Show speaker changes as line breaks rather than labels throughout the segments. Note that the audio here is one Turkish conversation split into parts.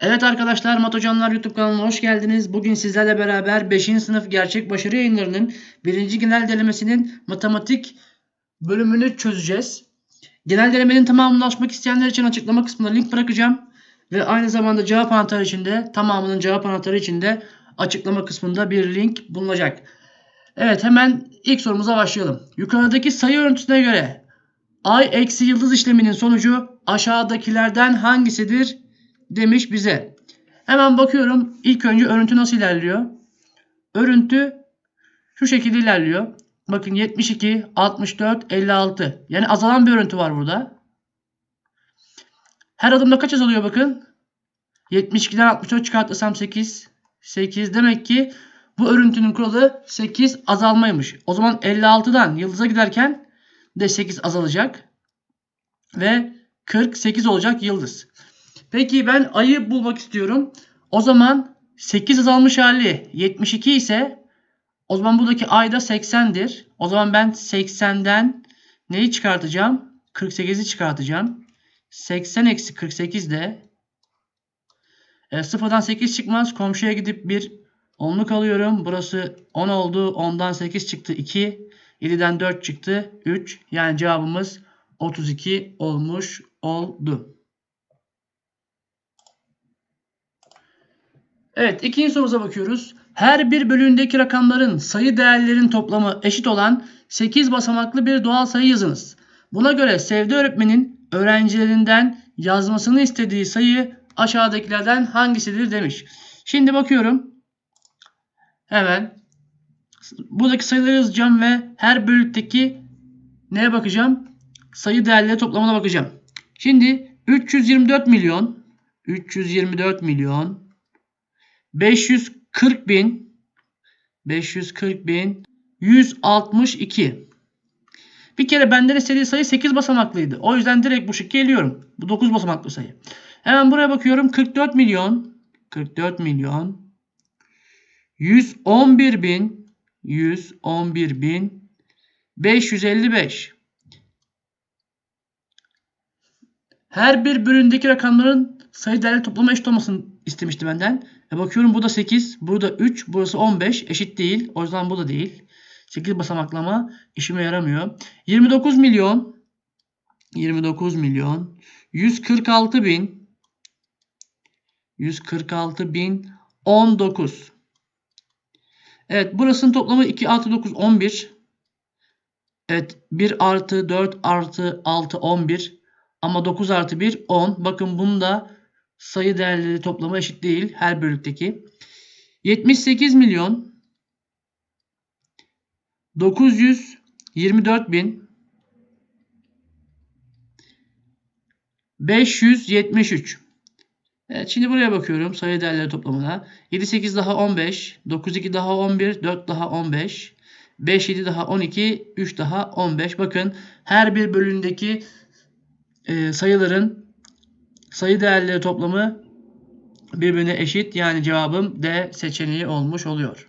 Evet arkadaşlar Matocanlar YouTube kanalına hoş geldiniz. Bugün sizlerle beraber 5. sınıf gerçek başarı yayınlarının 1. genel denemesinin matematik bölümünü çözeceğiz. Genel denemenin tamamını açmak isteyenler için açıklama kısmına link bırakacağım. Ve aynı zamanda cevap anahtarı içinde tamamının cevap anahtarı içinde açıklama kısmında bir link bulunacak. Evet hemen ilk sorumuza başlayalım. Yukarıdaki sayı örüntüsüne göre ay eksi yıldız işleminin sonucu aşağıdakilerden hangisidir demiş bize. Hemen bakıyorum. İlk önce örüntü nasıl ilerliyor? Örüntü şu şekilde ilerliyor. Bakın 72, 64, 56. Yani azalan bir örüntü var burada. Her adımda kaç azalıyor bakın? 72'den 64 çıkartırsam 8. 8 demek ki bu örüntünün kuralı 8 azalmaymış. O zaman 56'dan yıldıza giderken de 8 azalacak. Ve 48 olacak yıldız. Peki ben ayı bulmak istiyorum. O zaman 8 azalmış hali 72 ise o zaman buradaki ay da 80'dir. O zaman ben 80'den neyi çıkartacağım? 48'i çıkartacağım. 80 eksi 48 de e, sıfırdan 8 çıkmaz. Komşuya gidip bir onluk alıyorum. Burası 10 oldu. 10'dan 8 çıktı 2. 7'den 4 çıktı 3. Yani cevabımız 32 olmuş oldu. Evet ikinci sorumuza bakıyoruz. Her bir bölüğündeki rakamların sayı değerlerin toplamı eşit olan 8 basamaklı bir doğal sayı yazınız. Buna göre Sevde öğretmenin öğrencilerinden yazmasını istediği sayı aşağıdakilerden hangisidir demiş. Şimdi bakıyorum. Hemen buradaki sayıları yazacağım ve her bölükteki neye bakacağım? Sayı değerleri toplamına bakacağım. Şimdi 324 milyon 324 milyon 540 bin 540 bin 162 bir kere benden istediği sayı 8 basamaklıydı. O yüzden direkt bu şıkkı eliyorum. Bu 9 basamaklı sayı. Hemen buraya bakıyorum. 44 milyon 44 milyon 111 bin 111 bin 555 Her bir bölümdeki rakamların sayı değerleri toplamı eşit olmasını istemişti benden. E bakıyorum bu da 8, burada 3, burası 15 eşit değil. O yüzden bu da değil. 8 basamaklama işime yaramıyor. 29 milyon. 29 milyon. 146 bin. 146 bin 19 Evet burasının toplamı 2 artı 9 11 Evet 1 artı 4 artı 6 11 ama 9 artı 1 10 bakın bunda sayı değerleri toplamı eşit değil her bölükteki. 78 milyon 924 bin 573 Evet şimdi buraya bakıyorum sayı değerleri toplamına. 7 8 daha 15, 9 2 daha 11, 4 daha 15, 5 7 daha 12, 3 daha 15. Bakın her bir bölümdeki e, sayıların sayı değerleri toplamı birbirine eşit. Yani cevabım D seçeneği olmuş oluyor.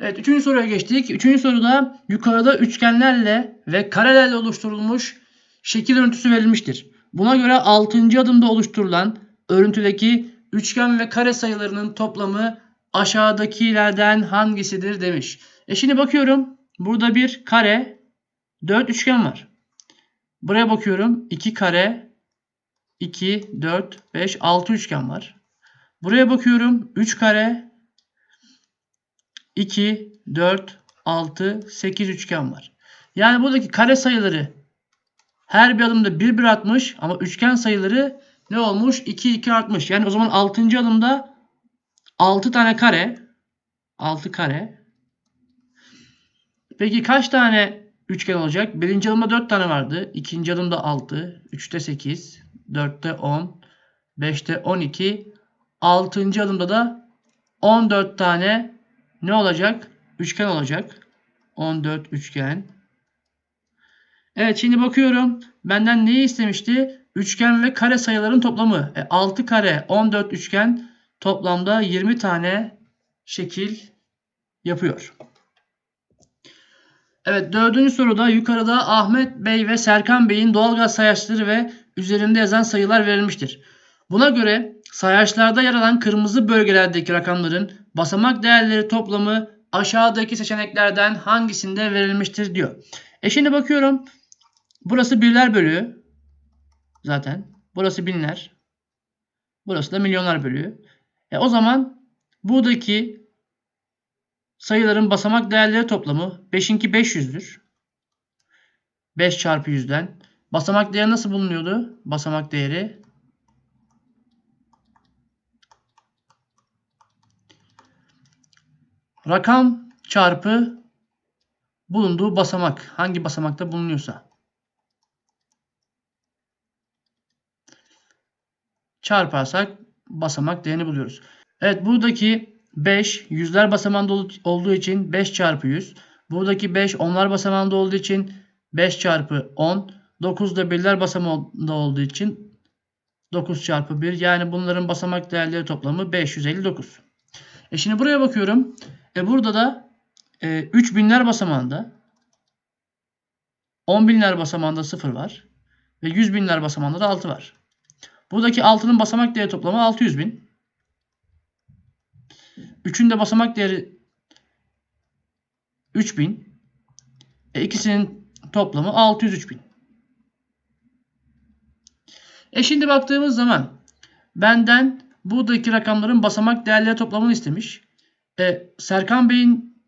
Evet üçüncü soruya geçtik. Üçüncü soruda yukarıda üçgenlerle ve karelerle oluşturulmuş şekil örüntüsü verilmiştir. Buna göre 6. adımda oluşturulan örüntüdeki üçgen ve kare sayılarının toplamı aşağıdakilerden hangisidir demiş. E şimdi bakıyorum. Burada bir kare, 4 üçgen var. Buraya bakıyorum. 2 kare, 2, 4, 5, 6 üçgen var. Buraya bakıyorum. 3 kare, 2, 4, 6, 8 üçgen var. Yani buradaki kare sayıları her bir adımda 1, 1 artmış ama üçgen sayıları ne olmuş? 2, 2 artmış. Yani o zaman 6. adımda 6 tane kare. 6 kare. Peki kaç tane üçgen olacak? Birinci adımda 4 tane vardı. İkinci adımda 6. 3'te 8. 4'te 10. 5'te 12. 6. adımda da 14 tane ne olacak? Üçgen olacak. 14 üçgen. Evet şimdi bakıyorum. Benden neyi istemişti? Üçgen ve kare sayıların toplamı. E, 6 kare 14 üçgen toplamda 20 tane şekil yapıyor. Evet dördüncü soruda yukarıda Ahmet Bey ve Serkan Bey'in doğalgaz sayaçları ve üzerinde yazan sayılar verilmiştir. Buna göre sayaçlarda yer alan kırmızı bölgelerdeki rakamların basamak değerleri toplamı aşağıdaki seçeneklerden hangisinde verilmiştir diyor. E şimdi bakıyorum. Burası birler bölüğü. Zaten. Burası binler. Burası da milyonlar bölüğü. E o zaman buradaki sayıların basamak değerleri toplamı 5'inki 500'dür. 5 çarpı 100'den. Basamak değeri nasıl bulunuyordu? Basamak değeri rakam çarpı bulunduğu basamak. Hangi basamakta bulunuyorsa. Çarparsak basamak değerini buluyoruz. Evet buradaki 5 yüzler basamağında olduğu için 5 çarpı 100. Buradaki 5 onlar basamağında olduğu için 5 çarpı 10. 9 da birler basamağında olduğu için 9 çarpı 1. Yani bunların basamak değerleri toplamı 559. E şimdi buraya bakıyorum. E burada da e, 3 binler basamağında 10 binler basamağında 0 var. Ve 100 binler basamağında da 6 var. Buradaki 6'nın basamak değeri toplamı 600 bin. 3'ün de basamak değeri 3000. E ikisinin toplamı 603 bin. E şimdi baktığımız zaman benden buradaki rakamların basamak değerleri toplamını istemiş. E, Serkan Bey'in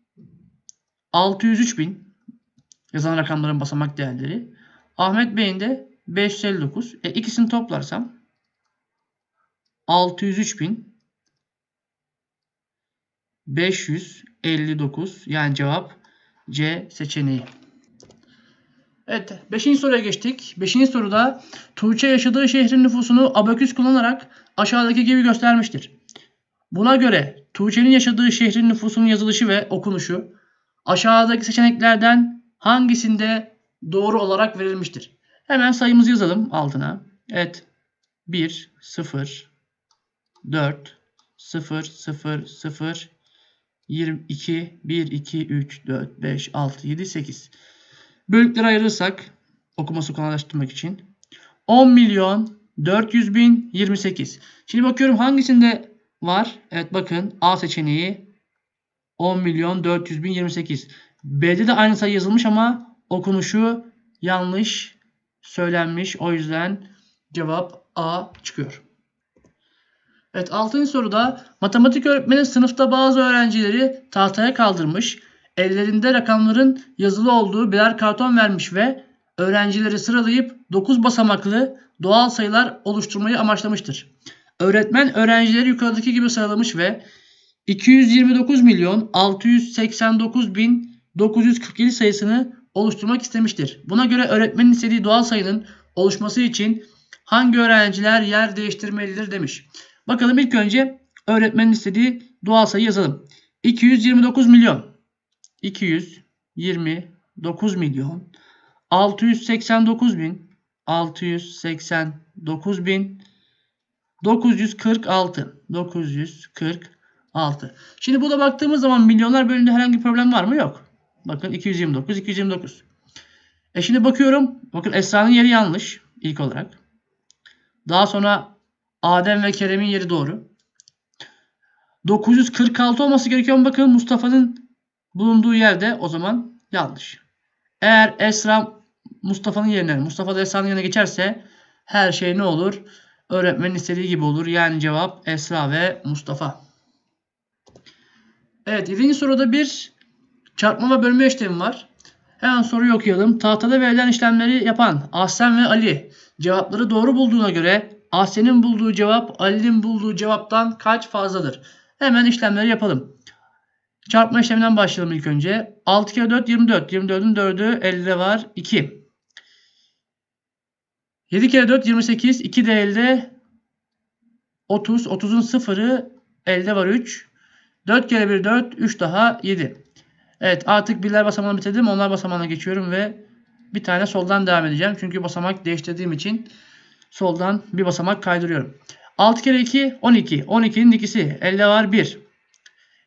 603 bin yazan rakamların basamak değerleri. Ahmet Bey'in de 559. E, ikisini toplarsam 603 bin 559 yani cevap C seçeneği. Evet 5. soruya geçtik. 5. soruda Tuğçe yaşadığı şehrin nüfusunu abaküs kullanarak aşağıdaki gibi göstermiştir. Buna göre Tuğçe'nin yaşadığı şehrin nüfusunun yazılışı ve okunuşu aşağıdaki seçeneklerden hangisinde doğru olarak verilmiştir? Hemen sayımızı yazalım altına. Evet 1, 0, 4, 0, 0, 0, 22, 1, 2, 3, 4, 5, 6, 7, 8. Bölüklere ayırırsak okuması kolaylaştırmak için 10 milyon 400 bin 28. Şimdi bakıyorum hangisinde var? Evet bakın A seçeneği 10 milyon 400 bin 28. B'de de aynı sayı yazılmış ama okunuşu yanlış söylenmiş. O yüzden cevap A çıkıyor. Evet 6. soruda matematik öğretmeni sınıfta bazı öğrencileri tahtaya kaldırmış, ellerinde rakamların yazılı olduğu birer karton vermiş ve öğrencileri sıralayıp 9 basamaklı doğal sayılar oluşturmayı amaçlamıştır. Öğretmen öğrencileri yukarıdaki gibi sıralamış ve 229 milyon 689 bin 947 sayısını oluşturmak istemiştir. Buna göre öğretmenin istediği doğal sayının oluşması için hangi öğrenciler yer değiştirmelidir demiş. Bakalım ilk önce öğretmenin istediği doğal sayı yazalım. 229 milyon 229 milyon 689 bin 689 bin 946 946 Şimdi burada baktığımız zaman milyonlar bölümünde herhangi bir problem var mı? Yok. Bakın 229 229. E şimdi bakıyorum. Bakın Esra'nın yeri yanlış ilk olarak. Daha sonra Adem ve Kerem'in yeri doğru. 946 olması gerekiyor. Bakın Mustafa'nın bulunduğu yerde o zaman yanlış. Eğer Esra Mustafa'nın yerine, Mustafa da Esra'nın yerine geçerse her şey ne olur? Öğretmenin istediği gibi olur. Yani cevap Esra ve Mustafa. Evet 7. soruda bir çarpma ve bölme işlemi var. Hemen soruyu okuyalım. Tahtada verilen işlemleri yapan Ahsen ve Ali cevapları doğru bulduğuna göre Ahsen'in bulduğu cevap Ali'nin bulduğu cevaptan kaç fazladır? Hemen işlemleri yapalım. Çarpma işleminden başlayalım ilk önce. 6 kere 4 24. 24'ün 4'ü 50'de var 2. 7 kere 4 28. 2 de elde 30. 30'un sıfırı elde var 3. 4 kere 1 4. 3 daha 7. Evet artık birler basamağını bitirdim. Onlar basamağına geçiyorum ve bir tane soldan devam edeceğim. Çünkü basamak değiştirdiğim için soldan bir basamak kaydırıyorum. 6 kere 2 12. 12'nin ikisi. Elde var 1.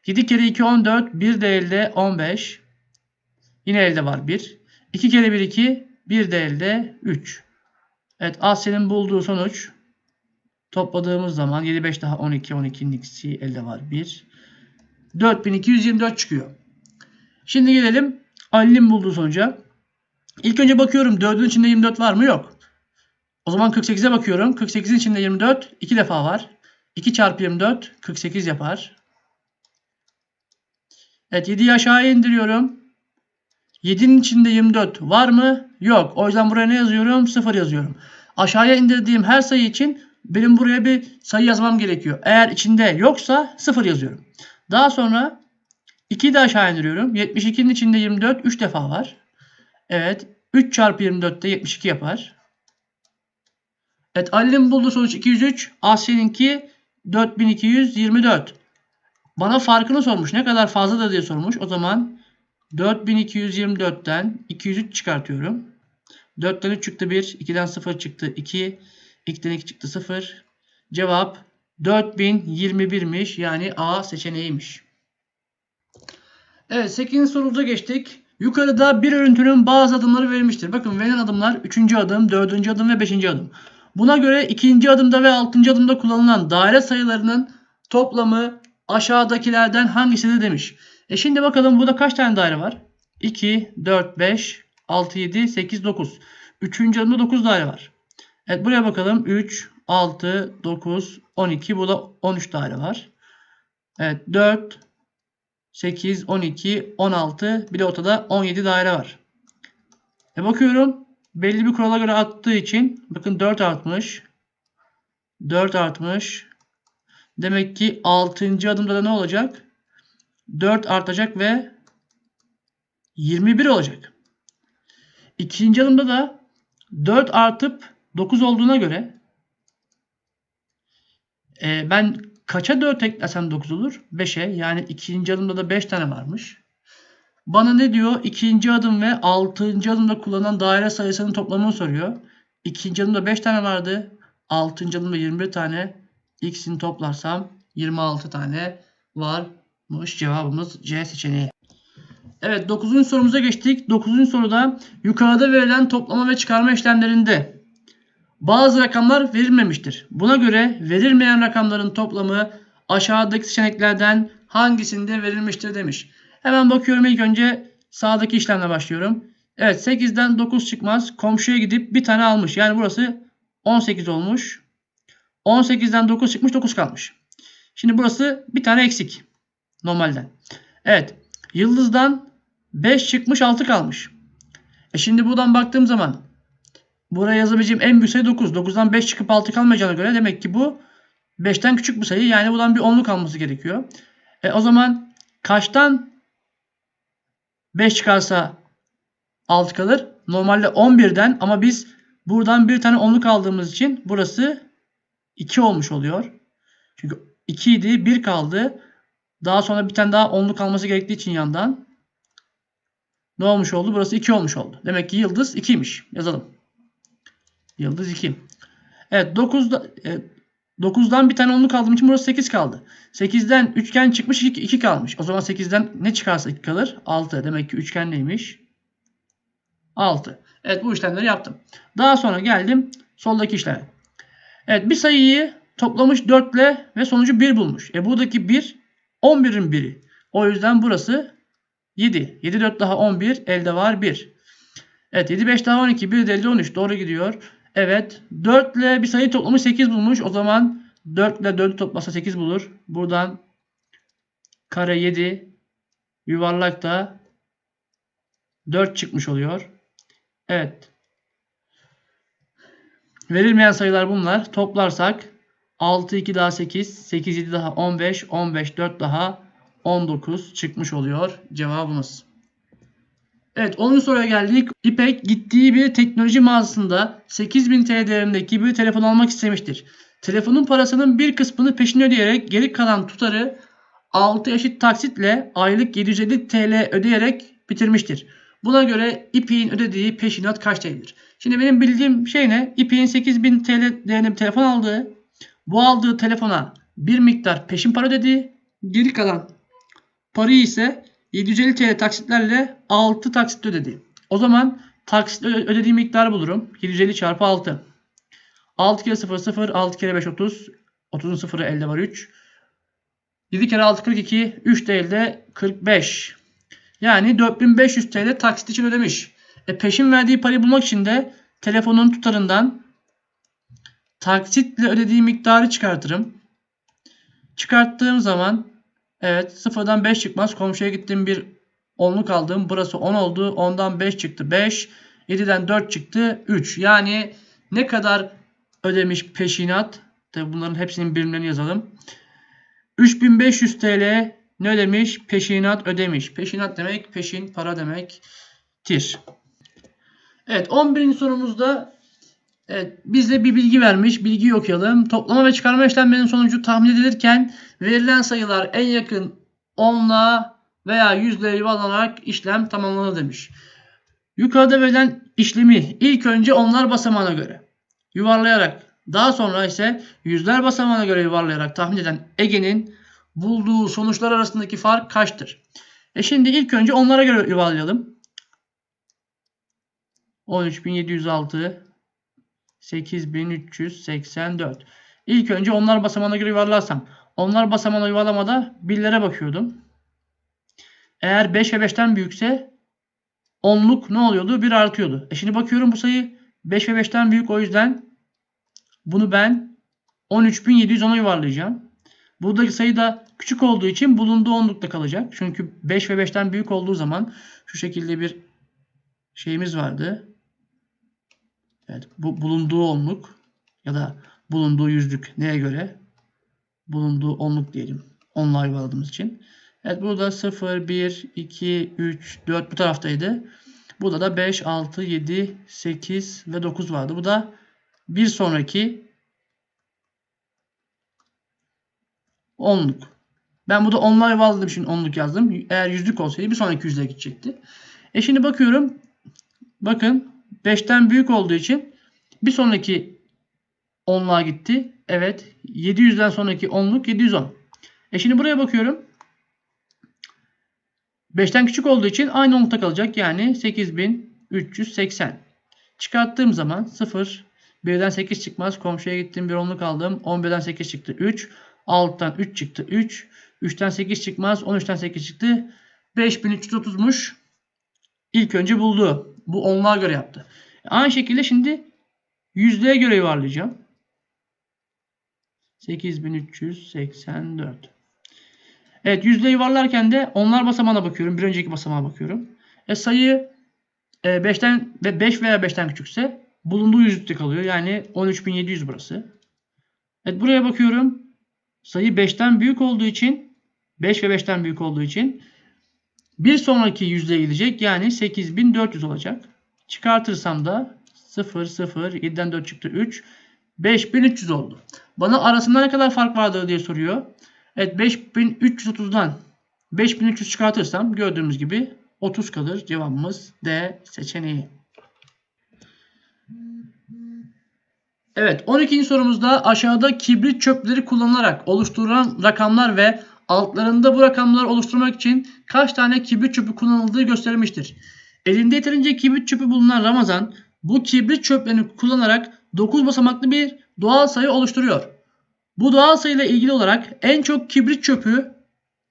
7 kere 2 14. 1 de elde 15. Yine elde var 1. 2 kere 1 2. 1 de elde 3. Evet Asya'nın bulduğu sonuç topladığımız zaman 7 5 daha 12 12'nin ikisi elde var 1. 4224 çıkıyor. Şimdi gelelim Ali'nin bulduğu sonuca. İlk önce bakıyorum 4'ün içinde 24 var mı? Yok. O zaman 48'e bakıyorum. 48'in içinde 24 2 defa var. 2 çarpı 24 48 yapar. Evet 7'yi aşağıya indiriyorum. 7'nin içinde 24 var mı? Yok. O yüzden buraya ne yazıyorum? 0 yazıyorum. Aşağıya indirdiğim her sayı için benim buraya bir sayı yazmam gerekiyor. Eğer içinde yoksa 0 yazıyorum. Daha sonra 2'yi de aşağı indiriyorum. 72'nin içinde 24 3 defa var. Evet. 3 çarpı 24 de 72 yapar. Evet Ali'nin bulduğu sonuç 203. Asya'nınki 4224. Bana farkını sormuş. Ne kadar fazla da diye sormuş. O zaman 4224'ten 203 çıkartıyorum. 4'ten 3 çıktı 1. 2'den 0 çıktı 2. 2'den 2 çıktı 0. Cevap 4021'miş. Yani A seçeneğiymiş. Evet 8. sorumuza geçtik. Yukarıda bir örüntünün bazı adımları verilmiştir. Bakın verilen adımlar 3. adım, 4. adım ve 5. adım. Buna göre 2. adımda ve 6. adımda kullanılan daire sayılarının toplamı aşağıdakilerden hangisidir demiş. E şimdi bakalım burada kaç tane daire var? 2, 4, 5, 6, 7, 8, 9. 3. adımda 9 daire var. Evet buraya bakalım. 3, 6, 9, 12. Burada 13 daire var. Evet 4, 8, 12, 16. Bir de ortada 17 daire var. E bakıyorum. Belli bir kurala göre attığı için bakın 4 artmış. 4 artmış. Demek ki 6. adımda da ne olacak? 4 artacak ve 21 olacak. İkinci adımda da 4 artıp 9 olduğuna göre e, ben kaça 4 eklesem 9 olur? 5'e. Yani ikinci adımda da 5 tane varmış. Bana ne diyor? İkinci adım ve altıncı adımda kullanılan daire sayısının toplamını soruyor. İkinci adımda 5 tane vardı. Altıncı adımda 21 tane. İkisini toplarsam 26 tane varmış. Cevabımız C seçeneği. Evet 9. sorumuza geçtik. 9. soruda yukarıda verilen toplama ve çıkarma işlemlerinde bazı rakamlar verilmemiştir. Buna göre verilmeyen rakamların toplamı aşağıdaki seçeneklerden hangisinde verilmiştir demiş. Hemen bakıyorum ilk önce sağdaki işlemle başlıyorum. Evet 8'den 9 çıkmaz. Komşuya gidip bir tane almış. Yani burası 18 olmuş. 18'den 9 çıkmış 9 kalmış. Şimdi burası bir tane eksik. Normalden. Evet. Yıldızdan 5 çıkmış 6 kalmış. E şimdi buradan baktığım zaman buraya yazabileceğim en büyük sayı 9. 9'dan 5 çıkıp 6 kalmayacağına göre demek ki bu 5'ten küçük bir sayı. Yani buradan bir 10'luk alması gerekiyor. E o zaman kaçtan 5 çıkarsa 6 kalır? Normalde 11'den ama biz buradan bir tane 10'luk aldığımız için burası 2 olmuş oluyor. Çünkü 2 idi 1 kaldı. Daha sonra bir tane daha 10'luk alması gerektiği için yandan ne olmuş oldu? Burası 2 olmuş oldu. Demek ki yıldız 2'ymiş. Yazalım. Yıldız 2. Evet 9'da e, 9'dan bir tane 10'luk aldığım için burası 8 kaldı. 8'den üçgen çıkmış 2, 2 kalmış. O zaman 8'den ne çıkarsa 2 kalır? 6. Demek ki üçgen neymiş? 6. Evet bu işlemleri yaptım. Daha sonra geldim soldaki işleme. Evet bir sayıyı toplamış 4 ile ve sonucu 1 bulmuş. E buradaki 1 11'in biri. O yüzden burası 7. 7 4 daha 11 elde var 1. Evet 7 5 daha 12 1 de elde 13 doğru gidiyor. Evet 4 ile bir sayı toplamış 8 bulmuş. O zaman 4 ile 4'ü toplasa 8 bulur. Buradan kare 7 yuvarlak da 4 çıkmış oluyor. Evet. Verilmeyen sayılar bunlar. Toplarsak 6 2 daha 8, 8 7 daha 15, 15 4 daha 19 çıkmış oluyor cevabımız. Evet 10. soruya geldik. İpek gittiği bir teknoloji mağazasında 8000 TL değerindeki bir telefon almak istemiştir. Telefonun parasının bir kısmını peşin ödeyerek geri kalan tutarı 6 eşit taksitle aylık 750 TL ödeyerek bitirmiştir. Buna göre İpek'in ödediği peşinat kaç TL'dir? Şimdi benim bildiğim şey ne? İpek'in 8000 TL değerinde bir telefon aldığı, bu aldığı telefona bir miktar peşin para ödedi. Geri kalan parayı ise 750 TL taksitlerle 6 taksit ödedi. O zaman taksit ödediği miktarı bulurum. 750 çarpı 6. 6 kere 0 0. 6 kere 5 30. 30'un 0'ı elde var 3. 7 kere 6 42. 3 de elde 45. Yani 4500 TL taksit için ödemiş. E peşin verdiği parayı bulmak için de telefonun tutarından taksitle ödediği miktarı çıkartırım. Çıkarttığım zaman evet sıfırdan 5 çıkmaz. Komşuya gittim bir onluk aldım. Burası 10 oldu. 10'dan 5 çıktı 5. 7'den 4 çıktı 3. Yani ne kadar ödemiş peşinat? Tabi bunların hepsinin birimlerini yazalım. 3500 TL ne ödemiş? Peşinat ödemiş. Peşinat demek peşin para demektir. Evet 11. sorumuzda evet, bize bir bilgi vermiş. Bilgiyi okuyalım. Toplama ve çıkarma işlemlerinin sonucu tahmin edilirken verilen sayılar en yakın 10'la veya 100'le yuvarlanarak işlem tamamlanır demiş. Yukarıda verilen işlemi ilk önce onlar basamağına göre yuvarlayarak daha sonra ise yüzler basamağına göre yuvarlayarak tahmin eden Ege'nin bulduğu sonuçlar arasındaki fark kaçtır? E şimdi ilk önce onlara göre yuvarlayalım. 13706 8384 İlk önce onlar basamağına göre yuvarlarsam onlar basamağına yuvarlamada birlere bakıyordum. Eğer 5 ve 5'ten büyükse onluk ne oluyordu? 1 artıyordu. E şimdi bakıyorum bu sayı 5 ve 5'ten büyük o yüzden bunu ben 13710'a yuvarlayacağım. Buradaki sayı da küçük olduğu için bulunduğu onlukta kalacak. Çünkü 5 ve 5'ten büyük olduğu zaman şu şekilde bir şeyimiz vardı. Evet, bu bulunduğu onluk ya da bulunduğu yüzlük neye göre? Bulunduğu onluk diyelim. Onla yuvarladığımız için. Evet burada 0, 1, 2, 3, 4 bu taraftaydı. Burada da 5, 6, 7, 8 ve 9 vardı. Bu da bir sonraki onluk. Ben burada onlar yuvarladığım için onluk yazdım. Eğer yüzlük olsaydı bir sonraki yüzlüğe gidecekti. E şimdi bakıyorum. Bakın 5'ten büyük olduğu için bir sonraki onluğa gitti. Evet. 700'den sonraki onluk 710. E şimdi buraya bakıyorum. 5'ten küçük olduğu için aynı onlukta kalacak. Yani 8380. Çıkarttığım zaman 0, 1'den 8 çıkmaz. Komşuya gittim bir onluk aldım. 11'den 8 çıktı 3. 6'dan 3 çıktı 3. 3'ten 8 çıkmaz. 13'ten 8 çıktı. 5330'muş. İlk önce buldu. Bu onluğa göre yaptı. Aynı şekilde şimdi yüzdeye göre yuvarlayacağım. 8384. Evet yüzde yuvarlarken de onlar basamağına bakıyorum. Bir önceki basamağa bakıyorum. E sayı e, 5'ten ve 5 veya 5'ten küçükse bulunduğu yüzlükte kalıyor. Yani 13700 burası. Evet buraya bakıyorum. Sayı 5'ten büyük olduğu için 5 ve 5'ten büyük olduğu için bir sonraki yüzlüğe gidecek. Yani 8400 olacak. Çıkartırsam da 0 0 7'den 4 çıktı 3 5300 oldu. Bana arasında ne kadar fark vardır diye soruyor. Evet 5330'dan 5300 çıkartırsam gördüğümüz gibi 30 kalır. Cevabımız D seçeneği. Evet 12. sorumuzda aşağıda kibrit çöpleri kullanılarak oluşturulan rakamlar ve altlarında bu rakamları oluşturmak için kaç tane kibrit çöpü kullanıldığı gösterilmiştir. Elinde yeterince kibrit çöpü bulunan Ramazan bu kibrit çöplerini kullanarak 9 basamaklı bir doğal sayı oluşturuyor. Bu doğal sayıyla ilgili olarak en çok kibrit çöpü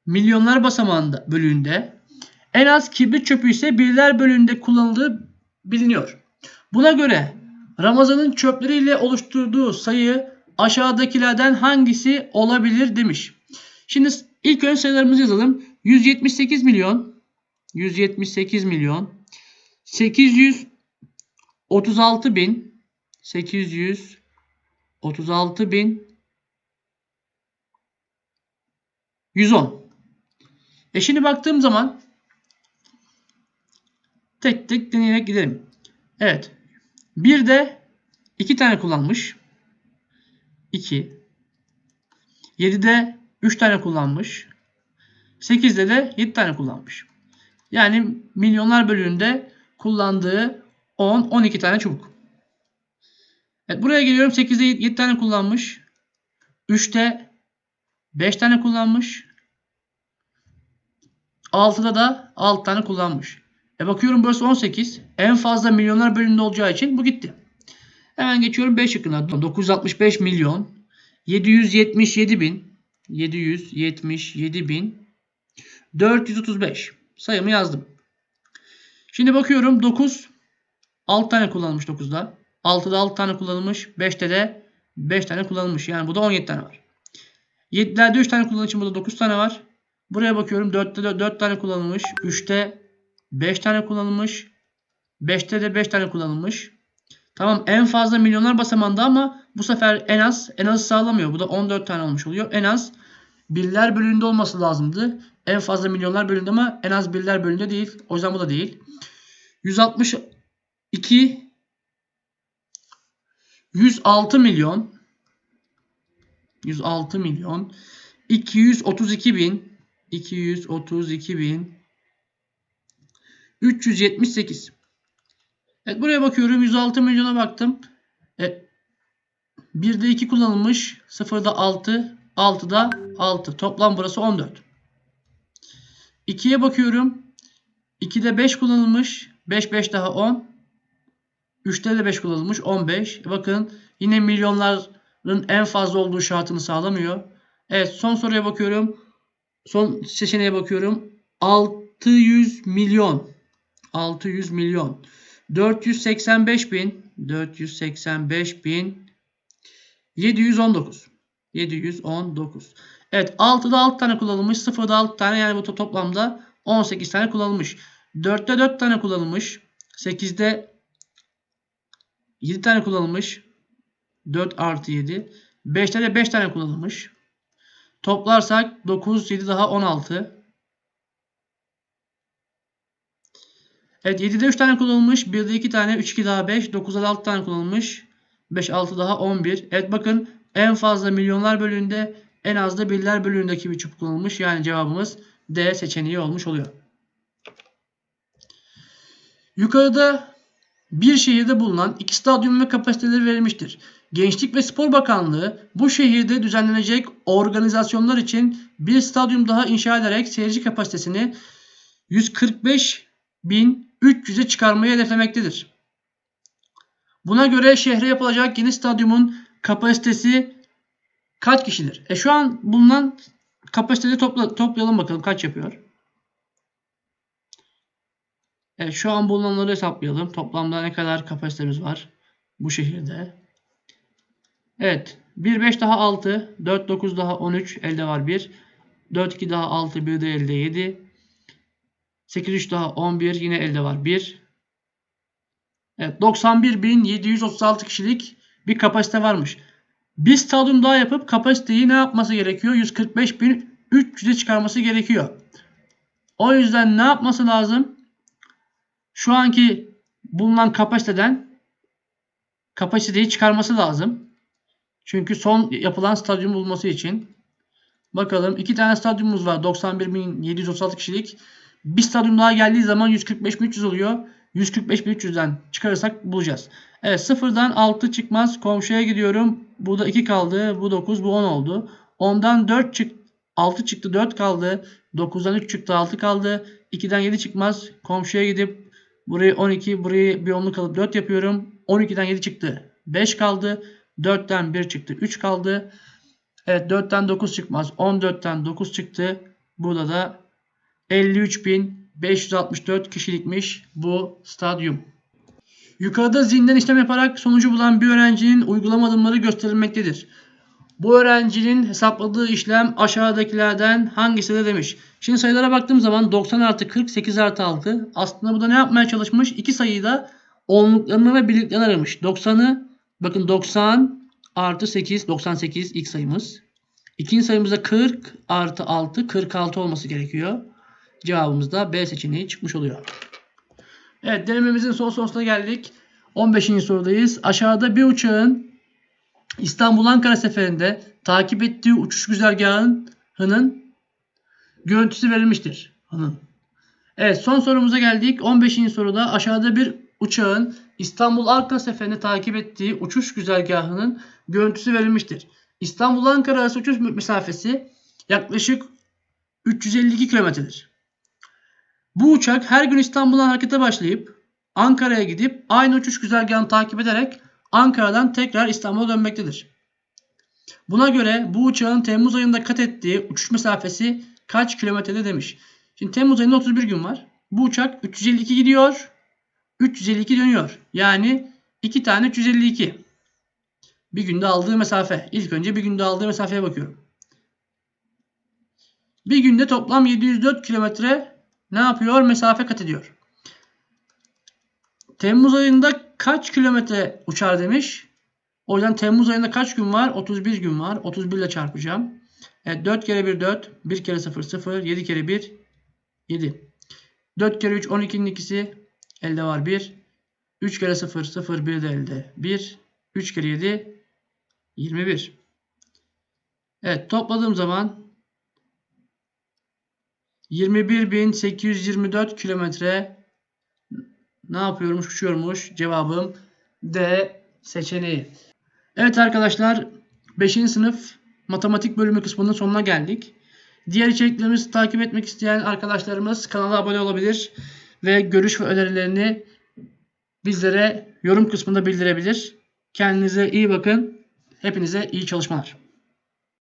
milyonlar basamağında bölüğünde, en az kibrit çöpü ise birler bölüğünde kullanıldığı biliniyor. Buna göre Ramazan'ın çöpleriyle oluşturduğu sayı aşağıdakilerden hangisi olabilir demiş. Şimdi ilk önce sayılarımızı yazalım. 178 milyon 178 milyon 836 bin 836 bin 110. E şimdi baktığım zaman tek tek deneyerek gidelim. Evet. Bir de iki tane kullanmış. 2. 7'de 3 tane kullanmış. 8'de de 7 tane kullanmış. Yani milyonlar bölüğünde kullandığı 10, 12 tane çubuk. Evet, buraya geliyorum. 8'de 7 tane kullanmış. 3'te 5 tane kullanmış. 6'da da 6 tane kullanmış. E bakıyorum burası 18. En fazla milyonlar bölümünde olacağı için bu gitti. Hemen geçiyorum 5 şıkkına. 965 milyon 777 bin 777 bin 435 sayımı yazdım. Şimdi bakıyorum 9 6 tane kullanılmış 9'da. 6'da 6 tane kullanılmış. 5'te de 5 tane kullanılmış. Yani burada 17 tane var. 7'lerde 3 tane kullanılmış burada 9 tane var. Buraya bakıyorum 4'te de 4 tane kullanılmış. 3'te 5 tane kullanılmış. 5'te de 5 tane kullanılmış. Tamam en fazla milyonlar basamağında ama bu sefer en az en az sağlamıyor. Bu da 14 tane olmuş oluyor. En az birler bölümünde olması lazımdı. En fazla milyonlar bölümünde ama en az birler bölümünde değil. O yüzden bu da değil. 162 106 milyon 106 milyon 232 bin 232 bin 378 Evet buraya bakıyorum 106 milyona baktım. E, 1'de 2 kullanılmış. 0'da 6. 6'da 6. Toplam burası 14. 2'ye bakıyorum. 2'de 5 kullanılmış. 5 5 daha 10. 3'te de 5 kullanılmış. 15. E bakın yine milyonların en fazla olduğu şartını sağlamıyor. Evet son soruya bakıyorum. Son seçeneğe bakıyorum. 600 milyon. 600 milyon. 485 bin 485 bin 719 719 Evet 6'da 6 tane kullanılmış 0'da 6 tane yani bu to- toplamda 18 tane kullanılmış. 4'te 4 tane kullanılmış 8'de 7 tane kullanılmış 4 artı 7 5'te de 5 tane kullanılmış. Toplarsak 9 7 daha 16 Evet 7'de 3 tane kullanılmış. 1'de 2 tane. 3 2 daha 5. 9'da da 6 tane kullanılmış. 5 6 daha 11. Evet bakın en fazla milyonlar bölüğünde en az da birler bölüğündeki bir çubuk kullanılmış. Yani cevabımız D seçeneği olmuş oluyor. Yukarıda bir şehirde bulunan iki stadyum ve kapasiteleri verilmiştir. Gençlik ve Spor Bakanlığı bu şehirde düzenlenecek organizasyonlar için bir stadyum daha inşa ederek seyirci kapasitesini 145.300'e çıkarmayı hedeflemektedir. Buna göre şehre yapılacak yeni stadyumun kapasitesi kaç kişidir? E şu an bulunan kapasiteyi topla, toplayalım bakalım kaç yapıyor. Evet şu an bulunanları hesaplayalım. Toplamda ne kadar kapasitemiz var bu şehirde. Evet 1 5 daha 6 4 9 daha 13 elde var 1 4 2 daha 6 1 de elde 7 8 3 daha 11 yine elde var 1 Evet 91.736 kişilik bir kapasite varmış. Bir stadyum daha yapıp kapasiteyi ne yapması gerekiyor? 145.300'e çıkarması gerekiyor. O yüzden ne yapması lazım? Şu anki bulunan kapasiteden kapasiteyi çıkarması lazım. Çünkü son yapılan stadyum bulması için. Bakalım iki tane stadyumumuz var. 91.736 kişilik. Bir stadyum daha geldiği zaman 145.300 oluyor. 145.300'den çıkarırsak bulacağız. Evet sıfırdan 6 çıkmaz. Komşuya gidiyorum. Bu da 2 kaldı. Bu 9 bu 10 oldu. 10'dan 4 çık 6 çıktı 4 kaldı. 9'dan 3 çıktı 6 kaldı. 2'den 7 çıkmaz. Komşuya gidip burayı 12 burayı bir onluk alıp 4 yapıyorum. 12'den 7 çıktı. 5 kaldı. 4'ten 1 çıktı. 3 kaldı. Evet 4'ten 9 çıkmaz. 14'ten 9 çıktı. Burada da 53.564 kişilikmiş bu stadyum. Yukarıda zihinden işlem yaparak sonucu bulan bir öğrencinin uygulama adımları gösterilmektedir. Bu öğrencinin hesapladığı işlem aşağıdakilerden hangisidir demiş. Şimdi sayılara baktığım zaman 90 artı 40, 8 artı 6. Aslında bu da ne yapmaya çalışmış? İki sayıyı da onluklarını ve birliklerini aramış. 90'ı bakın 90 artı 8, 98 ilk sayımız. İkinci sayımızda 40 artı 6, 46 olması gerekiyor. Cevabımız da B seçeneği çıkmış oluyor. Evet denememizin son sorusuna geldik. 15. sorudayız. Aşağıda bir uçağın İstanbul Ankara seferinde takip ettiği uçuş güzergahının görüntüsü verilmiştir. Hanım. Evet son sorumuza geldik. 15. soruda aşağıda bir uçağın İstanbul Ankara seferinde takip ettiği uçuş güzergahının görüntüsü verilmiştir. İstanbul Ankara arası uçuş mesafesi yaklaşık 352 kilometredir. Bu uçak her gün İstanbul'dan harekete başlayıp Ankara'ya gidip aynı uçuş güzergahını takip ederek Ankara'dan tekrar İstanbul'a dönmektedir. Buna göre bu uçağın Temmuz ayında kat ettiği uçuş mesafesi kaç kilometrede demiş. Şimdi Temmuz ayında 31 gün var. Bu uçak 352 gidiyor. 352 dönüyor. Yani 2 tane 352. Bir günde aldığı mesafe. İlk önce bir günde aldığı mesafeye bakıyorum. Bir günde toplam 704 kilometre ne yapıyor? Mesafe kat ediyor. Temmuz ayında kaç kilometre uçar demiş. O yüzden Temmuz ayında kaç gün var? 31 gün var. 31 ile çarpacağım. Evet 4 kere 1 4. 1 kere 0 0. 7 kere 1 7. 4 kere 3 12'nin ikisi. Elde var 1. 3 kere 0 0 1 de elde 1. 3 kere 7 21. Evet topladığım zaman 21.824 kilometre ne yapıyormuş uçuyormuş cevabım D seçeneği. Evet arkadaşlar 5. sınıf matematik bölümü kısmının sonuna geldik. Diğer içeriklerimizi takip etmek isteyen arkadaşlarımız kanala abone olabilir ve görüş ve önerilerini bizlere yorum kısmında bildirebilir. Kendinize iyi bakın. Hepinize iyi çalışmalar.